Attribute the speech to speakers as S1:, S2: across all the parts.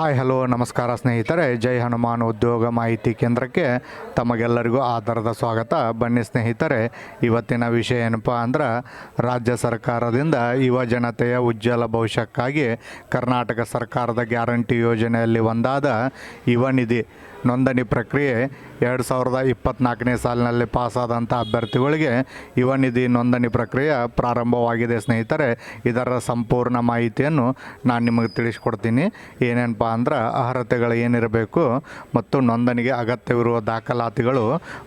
S1: Hi, hello, ನಮಸ್ಕಾರ ಸ್ನೇಹಿತರೆ. ಜೈ ಹನುಮಾನ್ ಉದ್ಯೋಗ ಮಾಹಿತಿ ಕೇಂದ್ರಕ್ಕೆ ತಮಗೆಲ್ಲರಿಗೂ ಆಧಾರದ ಸ್ವಾಗತ. ಬನ್ನಿ ಸ್ನೇಹಿತರೆ, ಇವತ್ತಿನ ವಿಷಯ ಏನಪ್ಪ ಅಂದ್ರೆ, ರಾಜ್ಯ ಸರ್ಕಾರದಿಂದ ಯುವ ಜನತೆಯ ಉಜ್ವಲ ಭವಿಷ್ಯಕ್ಕಾಗಿ ಕರ್ನಾಟಕ ಸರ್ಕಾರದ ಗ್ಯಾರಂಟಿ ಯೋಜನೆಯಲ್ಲಿ ಒಂದಾದ ಯುವ ನಿಧಿ. ನೋಂದಣಿ ಪ್ರಕ್ರಿಯೆ ಎರಡು ಸಾವಿರದ ಇಪ್ಪತ್ತ್ನಾಲ್ಕನೇ ಸಾಲಿನಲ್ಲಿ ಪಾಸಾದಂಥ ಅಭ್ಯರ್ಥಿಗಳಿಗೆ ಯುವ ನಿಧಿ ನೋಂದಣಿ ಪ್ರಕ್ರಿಯೆ ಪ್ರಾರಂಭವಾಗಿದೆ. ಸ್ನೇಹಿತರೆ, ಇದರ ಸಂಪೂರ್ಣ ಮಾಹಿತಿಯನ್ನು ನಾನು ನಿಮಗೆ ತಿಳಿಸ್ಕೊಡ್ತೀನಿ. ಏನೇನಪ್ಪ ಅಂದ್ರೆ ಅರ್ಹತೆಗಳು ಏನಿರಬೇಕು ಮತ್ತು ನೋಂದಣಿಗೆ ಅಗತ್ಯವಿರುವ ದಾಖಲಾತಿಗಳು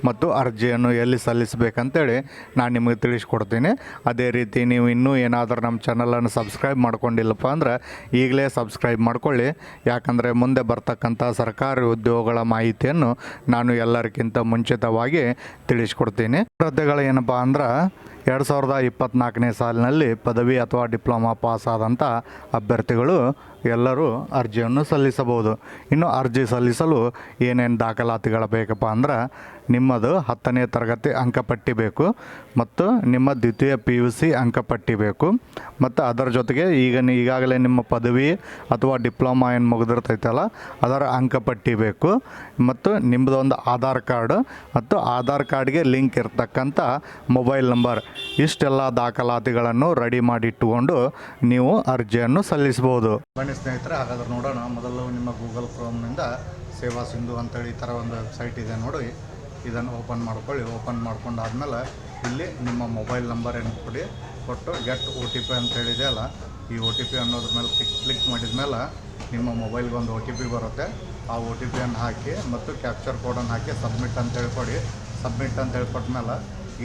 S1: ಮತ್ತು ಅರ್ಜಿಯನ್ನು ಎಲ್ಲಿ ಸಲ್ಲಿಸಬೇಕಂತೇಳಿ ನಾನು ನಿಮಗೆ ತಿಳಿಸ್ಕೊಡ್ತೀನಿ. ಅದೇ ರೀತಿ ನೀವು ಇನ್ನೂ ಏನಾದರೂ ನಮ್ಮ ಚಾನಲನ್ನು ಸಬ್ಸ್ಕ್ರೈಬ್ ಮಾಡ್ಕೊಂಡಿಲ್ಲಪ್ಪ ಅಂದ್ರೆ ಈಗಲೇ ಸಬ್ಸ್ಕ್ರೈಬ್ ಮಾಡ್ಕೊಳ್ಳಿ. ಯಾಕಂದರೆ ಮುಂದೆ ಬರ್ತಕ್ಕಂಥ ಸರ್ಕಾರಿ ಉದ್ಯೋಗಗಳ ಮಾಹಿತಿಯನ್ನು ನಾನು ಎಲ್ಲರಿಗಿಂತ ಮುಂಚಿತವಾಗಿ ತಿಳಿಸ್ಕೊಡ್ತೀನಿ. ಸ್ಪರ್ಧೆಗಳು ಏನಪ್ಪ ಅಂದ್ರೆ ಎರಡು ಸಾವಿರದ ಇಪ್ಪತ್ತ್ನಾಲ್ಕನೇ ಸಾಲಿನಲ್ಲಿ ಪದವಿ ಅಥವಾ ಡಿಪ್ಲೊಮಾ ಪಾಸ್ ಆದಂಥ ಅಭ್ಯರ್ಥಿಗಳು ಎಲ್ಲರೂ ಅರ್ಜಿಯನ್ನು ಸಲ್ಲಿಸಬಹುದು. ಇನ್ನು ಅರ್ಜಿ ಸಲ್ಲಿಸಲು ಏನೇನು ದಾಖಲಾತಿಗಳು ಬೇಕಪ್ಪ ಅಂದ್ರೆ ನಿಮ್ಮದು ಹತ್ತನೇ ತರಗತಿ ಅಂಕಪಟ್ಟಿ ಬೇಕು ಮತ್ತು ನಿಮ್ಮ ದ್ವಿತೀಯ ಪಿ ಯು ಸಿ ಅಂಕಪಟ್ಟಿ ಬೇಕು. ಮತ್ತು ಅದರ ಜೊತೆಗೆ ಈಗ ಈಗಾಗಲೇ ನಿಮ್ಮ ಪದವಿ ಅಥವಾ ಡಿಪ್ಲೊಮಾ ಏನು ಮುಗಿದಿರ್ತೈತಲ್ಲ, ಅದರ ಅಂಕಪಟ್ಟಿ ಬೇಕು. ಮತ್ತು ನಿಮ್ಮದು ಒಂದು ಆಧಾರ್ ಕಾರ್ಡ್ ಮತ್ತು ಆಧಾರ್ ಕಾರ್ಡ್ಗೆ ಲಿಂಕ್ ಇರ್ತಕ್ಕಂಥ ಮೊಬೈಲ್ ನಂಬರ್, ಇಷ್ಟೆಲ್ಲ ದಾಖಲಾತಿಗಳನ್ನು ರೆಡಿ ಮಾಡಿಟ್ಟುಕೊಂಡು ನೀವು ಅರ್ಜಿಯನ್ನು ಸಲ್ಲಿಸಬಹುದು. ಬನ್ನಿ ಸ್ನೇಹಿತರೆ, ಹಾಗಾದ್ರೆ ನೋಡೋಣ. ಮೊದಲು ನಿಮ್ಮ ಗೂಗಲ್ ಕ್ರೋಮ್ನಿಂದ ಸೇವಾ ಸಿಂಧು ಅಂತೇಳಿ ಈ ಥರ ಒಂದು ವೆಬ್ಸೈಟ್ ಇದೆ ನೋಡಿ. ಇದನ್ನು ಓಪನ್ ಮಾಡ್ಕೊಳ್ಳಿ. ಓಪನ್ ಮಾಡ್ಕೊಂಡಾದ್ಮೇಲೆ ಇಲ್ಲಿ ನಿಮ್ಮ ಮೊಬೈಲ್ ನಂಬರ್ ಏನು ಕೊಡಿ? ಕೊಟ್ಟು ಗೆಟ್ ಒ ಟಿ ಪಿ ಅಂತ ಹೇಳಿದೆ ಅಲ್ಲ, ಈ ಒ ಟಿ ಪಿ ಅನ್ನೋದ್ರ ಮೇಲೆ ಕ್ಲಿಕ್ ಕ್ಲಿಕ್ ಮಾಡಿದ ಮೇಲೆ ನಿಮ್ಮ ಮೊಬೈಲ್ಗೆ ಒಂದು ಒ ಟಿ ಪಿ ಬರುತ್ತೆ. ಆ ಒ ಟಿ ಪಿಯನ್ನು ಹಾಕಿ ಮತ್ತು ಕ್ಯಾಪ್ಚರ್ ಕೋಡನ್ನು ಹಾಕಿ ಸಬ್ಮಿಟ್ ಅಂತ ಹೇಳ್ಕೊಡಿ. ಸಬ್ಮಿಟ್ ಅಂತ ಹೇಳ್ಕೊಟ್ಮೇಲೆ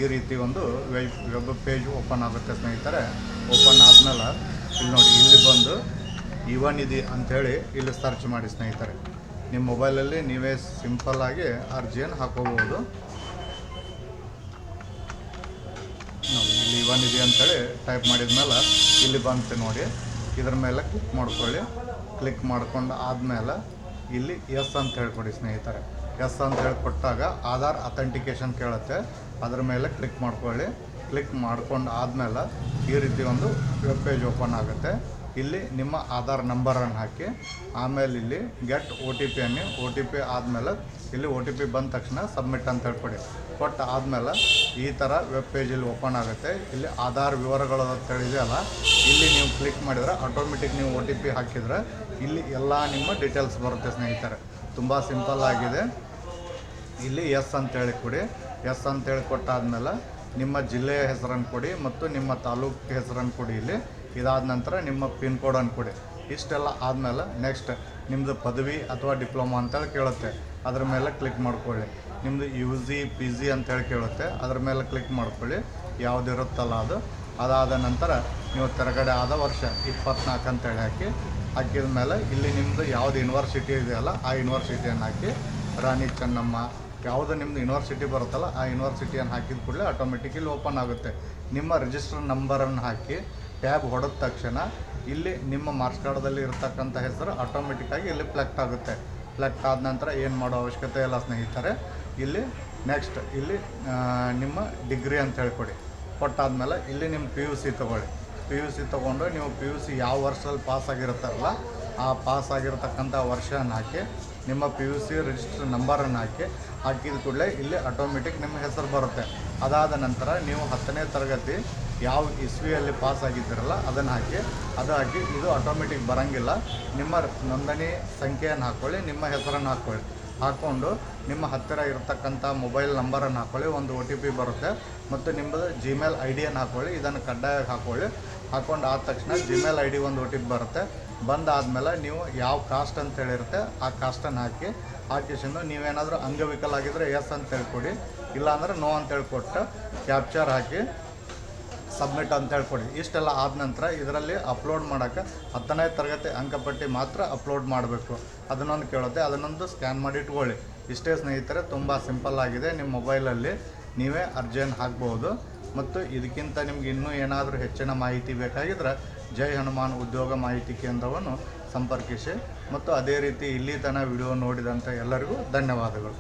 S1: ಈ ರೀತಿ ಒಂದು ವೆಬ್ ವೆಬ್ ಪೇಜ್ ಓಪನ್ ಆಗುತ್ತೆ ಸ್ನೇಹಿತರೆ. ಓಪನ್ ಆದಮೇಲೆ ಇಲ್ಲಿ ನೋಡಿ, ಇಲ್ಲಿ ಬಂದು ಯುವ ಇದೆ ಅಂಥೇಳಿ ಇಲ್ಲಿ ಸರ್ಚ್ ಮಾಡಿ ಸ್ನೇಹಿತರೆ. ನಿಮ್ಮ ಮೊಬೈಲಲ್ಲಿ ನೀವೇ ಸಿಂಪಲ್ಲಾಗಿ ಅರ್ಜಿಯನ್ನು ಹಾಕೋಬೋದು. ನೋಡಿ ಇಲ್ಲಿ ಇವನ್ ಇದೆ ಅಂತೇಳಿ ಟೈಪ್ ಮಾಡಿದ ಮೇಲೆ ಇಲ್ಲಿ ಬಂತು ನೋಡಿ. ಇದ್ರ ಮೇಲೆ ಕ್ಲಿಕ್ ಮಾಡ್ಕೊಳ್ಳಿ. ಕ್ಲಿಕ್ ಮಾಡ್ಕೊಂಡು ಆದಮೇಲೆ ಇಲ್ಲಿ ಎಸ್ ಅಂತ ಹೇಳ್ಕೊಡಿ ಸ್ನೇಹಿತರೆ. ಎಸ್ ಅಂತ ಹೇಳಿ ಕೊಟ್ಟಾಗ ಆಧಾರ್ ಅಥೆಂಟಿಕೇಶನ್ ಕೇಳುತ್ತೆ. ಅದ್ರ ಮೇಲೆ ಕ್ಲಿಕ್ ಮಾಡ್ಕೊಳ್ಳಿ. ಕ್ಲಿಕ್ ಮಾಡ್ಕೊಂಡು ಆದಮೇಲೆ ಈ ರೀತಿ ಒಂದು ವೆಬ್ ಪೇಜ್ ಓಪನ್ ಆಗುತ್ತೆ. ಇಲ್ಲಿ ನಿಮ್ಮ ಆಧಾರ್ ನಂಬರನ್ನು ಹಾಕಿ, ಆಮೇಲೆ ಇಲ್ಲಿ ಗೆಟ್ ಓ ಟಿ ಪಿ ಅನ್ನಿ ಒ ಟಿ ಪಿ ಆದಮೇಲೆ ಇಲ್ಲಿ ಒ ಟಿ ಪಿ ಬಂದ ತಕ್ಷಣ ಸಬ್ಮಿಟ್ ಅಂತ ಹೇಳ್ಕೊಡಿ. ಕೊಟ್ಟು ಆದಮೇಲೆ ಈ ಥರ ವೆಬ್ ಪೇಜಲ್ಲಿ ಓಪನ್ ಆಗುತ್ತೆ. ಇಲ್ಲಿ ಆಧಾರ್ ವಿವರಗಳು ಅಂತ ಹೇಳಿದೆಯಲ್ಲ ಇಲ್ಲಿ ನೀವು ಕ್ಲಿಕ್ ಮಾಡಿದರೆ ಆಟೋಮೆಟಿಕ್ ನೀವು ಒ ಟಿ ಪಿ ಹಾಕಿದರೆ ಇಲ್ಲಿ ಎಲ್ಲ ನಿಮ್ಮ ಡೀಟೇಲ್ಸ್ ಬರುತ್ತೆ ಸ್ನೇಹಿತರೆ. ತುಂಬ ಸಿಂಪಲ್ ಆಗಿದೆ. ಇಲ್ಲಿ ಎಸ್ ಅಂತೇಳಿ ಕೊಡಿ. ಎಸ್ ಅಂತೇಳಿ ಕೊಟ್ಟಾದ್ಮೇಲೆ ನಿಮ್ಮ ಜಿಲ್ಲೆಯ ಹೆಸರನ್ನು ಕೊಡಿ ಮತ್ತು ನಿಮ್ಮ ತಾಲೂಕು ಹೆಸರನ್ನು ಕೊಡಿ ಇಲ್ಲಿ. ಇದಾದ ನಂತರ ನಿಮ್ಮ ಪಿನ್ ಕೋಡನ್ನು ಕೊಡಿ. ಇಷ್ಟೆಲ್ಲ ಆದಮೇಲೆ ನೆಕ್ಸ್ಟ್ ನಿಮ್ಮದು ಪದವಿ ಅಥವಾ ಡಿಪ್ಲೊಮಾ ಅಂತೇಳಿ ಕೇಳುತ್ತೆ. ಅದ್ರ ಮೇಲೆ ಕ್ಲಿಕ್ ಮಾಡ್ಕೊಳ್ಳಿ. ನಿಮ್ಮದು ಯು ಜಿ ಪಿ ಜಿ ಅಂತೇಳಿ ಕೇಳುತ್ತೆ. ಅದ್ರ ಮೇಲೆ ಕ್ಲಿಕ್ ಮಾಡ್ಕೊಳ್ಳಿ. ಯಾವುದಿರುತ್ತಲ್ಲ ಅದು. ಅದಾದ ನಂತರ ನೀವು ತೆರಗಡೆ ಆದ ವರ್ಷ ಇಪ್ಪತ್ನಾಲ್ಕು ಅಂತೇಳಿ ಹಾಕಿ, ಹಾಕಿದ ಮೇಲೆ ಇಲ್ಲಿ ನಿಮ್ಮದು ಯಾವ್ದು ಯೂನಿವರ್ಸಿಟಿ ಇದೆಯಲ್ಲ, ಆ ಯೂನಿವರ್ಸಿಟಿಯನ್ನು ಹಾಕಿ, ರಾಣಿ ಚೆನ್ನಮ್ಮ, ಯಾವುದು ನಿಮ್ಮದು ಯೂನಿವರ್ಸಿಟಿ ಬರುತ್ತಲ್ಲ, ಆ ಯೂನಿವರ್ಸಿಟಿಯನ್ನು ಹಾಕಿದ ಕೂಡಲೇ ಆಟೋಮೆಟಿಕ್ ಇಲ್ಲಿ ಓಪನ್ ಆಗುತ್ತೆ. ನಿಮ್ಮ ರಿಜಿಸ್ಟರ್ ನಂಬರನ್ನು ಹಾಕಿ ಟ್ಯಾಬ್ ಹೊಡೆದ ತಕ್ಷಣ ಇಲ್ಲಿ ನಿಮ್ಮ ಮಾರ್ಕ್ಸ್ ಕಾರ್ಡ್ದಲ್ಲಿ ಇರತಕ್ಕಂಥ ಹೆಸರು ಆಟೋಮೆಟಿಕ್ಕಾಗಿ ಇಲ್ಲಿ ಫ್ಲೆಕ್ಟ್ ಆಗುತ್ತೆ. ಫ್ಲೆಕ್ಟ್ ಆದ ನಂತರ ಏನು ಮಾಡೋ ಅವಶ್ಯಕತೆ ಇಲ್ಲ ಸ್ನೇಹಿತರೆ. ಇಲ್ಲಿ ನೆಕ್ಸ್ಟ್ ಇಲ್ಲಿ ನಿಮ್ಮ ಡಿಗ್ರಿ ಅಂತ ಹೇಳ್ಕೊಡಿ. ಕೊಟ್ಟಾದ್ಮೇಲೆ ಇಲ್ಲಿ ನಿಮ್ಮ ಪಿ ಯು ಸಿ ತೊಗೊಳ್ಳಿ. ಪಿ ಯು ಸಿ ತೊಗೊಂಡು ನೀವು ಪಿ ಯು ಸಿ ಯಾವ ವರ್ಷದಲ್ಲಿ ಪಾಸ್ ಆ ಪಾಸ್ ಆಗಿರತಕ್ಕಂಥ ವರ್ಷನ ಹಾಕಿ ನಿಮ್ಮ ಪಿ ಯು ಸಿ ರಿಜಿಸ್ಟರ್ ನಂಬರನ್ನು ಹಾಕಿ, ಹಾಕಿದ ಕೂಡಲೇ ಇಲ್ಲಿ ಆಟೋಮೆಟಿಕ್ ನಿಮ್ಮ ಹೆಸರು ಬರುತ್ತೆ. ಅದಾದ ನಂತರ ನೀವು ಹತ್ತನೇ ತರಗತಿ ಯಾವ ಇಸ್ವಿಯಲ್ಲಿ ಪಾಸ್ ಆಗಿದ್ದೀರಲ್ಲ, ಅದನ್ನು ಹಾಕಿ ಅದು ಹಾಕಿ ಇದು ಆಟೋಮೆಟಿಕ್ ಬರೋಂಗಿಲ್ಲ. ನಿಮ್ಮ ನೋಂದಣಿ ಸಂಖ್ಯೆಯನ್ನು ಹಾಕ್ಕೊಳ್ಳಿ ನಿಮ್ಮ ಹೆಸರನ್ನು ಹಾಕ್ಕೊಳ್ಳಿ ಹಾಕ್ಕೊಂಡು ನಿಮ್ಮ ಹತ್ತಿರ ಇರತಕ್ಕಂಥ ಮೊಬೈಲ್ ನಂಬರನ್ನು ಹಾಕ್ಕೊಳ್ಳಿ ಒಂದು ಒ ಟಿ ಪಿ ಬರುತ್ತೆ. ಮತ್ತು ನಿಮ್ಮದು ಜಿಮೇಲ್ ಐ ಡಿಯನ್ನು ಹಾಕ್ಕೊಳ್ಳಿ ಇದನ್ನು ಕಡ್ಡಾಯವಾಗಿ ಹಾಕ್ಕೊಳ್ಳಿ ಹಾಕ್ಕೊಂಡು ಆದ ತಕ್ಷಣ ಜಿಮೇಲ್ ಐ ಡಿ ಒಂದು ಒ ಟಿ ಪಿ ಬರುತ್ತೆ. ಬಂದಾದಮೇಲೆ ನೀವು ಯಾವ ಕಾಸ್ಟ್ ಅಂತ ಹೇಳಿರುತ್ತೆ, ಆ ಕಾಸ್ಟನ್ನು ಹಾಕಿ ಹಾಕಿಸಿಂದು ನೀವೇನಾದರೂ ಅಂಗವಿಕಲ ಆಗಿದ್ರೆ ಎಸ್ ಅಂತ ಹೇಳ್ಕೊಡಿ, ಇಲ್ಲಾಂದ್ರೆ ನೋ ಅಂತ ಹೇಳ್ಕೊಟ್ಟು ಕ್ಯಾಪ್ಚರ್ ಹಾಕಿ ಸಬ್ಮಿಟ್ ಅಂತ ಹೇಳ್ಕೊಡಿ. ಇಷ್ಟೆಲ್ಲ ಆದ ನಂತರ ಇದರಲ್ಲಿ ಅಪ್ಲೋಡ್ ಮಾಡೋಕ್ಕೆ ಹತ್ತನೇ ತರಗತಿ ಅಂಕಪಟ್ಟಿ ಮಾತ್ರ ಅಪ್ಲೋಡ್ ಮಾಡಬೇಕು. ಅದನ್ನೊಂದು ಕೇಳುತ್ತೆ, ಅದನ್ನೊಂದು ಸ್ಕ್ಯಾನ್ ಮಾಡಿ ಇಟ್ಕೊಳ್ಳಿ. ಇಷ್ಟೇ ಸ್ನೇಹಿತರೆ, ತುಂಬ ಸಿಂಪಲ್ ಆಗಿದೆ ನಿಮ್ಮ ಮೊಬೈಲಲ್ಲಿ ನೀವೇ ಅರ್ಜಿಯನ್ನು ಹಾಕ್ಬೋದು. ಮತ್ತು ಇದಕ್ಕಿಂತ ನಿಮ್ಗೆ ಇನ್ನೂ ಏನಾದರೂ ಹೆಚ್ಚಿನ ಮಾಹಿತಿ ಬೇಕಾಗಿದ್ರೆ ಜೈ ಹನುಮಾನ್ ಉದ್ಯೋಗ ಮಾಹಿತಿ ಕೇಂದ್ರವನ್ನು ಸಂಪರ್ಕಿಸಿ. ಮತ್ತು ಅದೇ ರೀತಿ ಇಲ್ಲಿ ತನಕ ವಿಡಿಯೋ ನೋಡಿದಂಥ ಎಲ್ಲರಿಗೂ ಧನ್ಯವಾದಗಳು.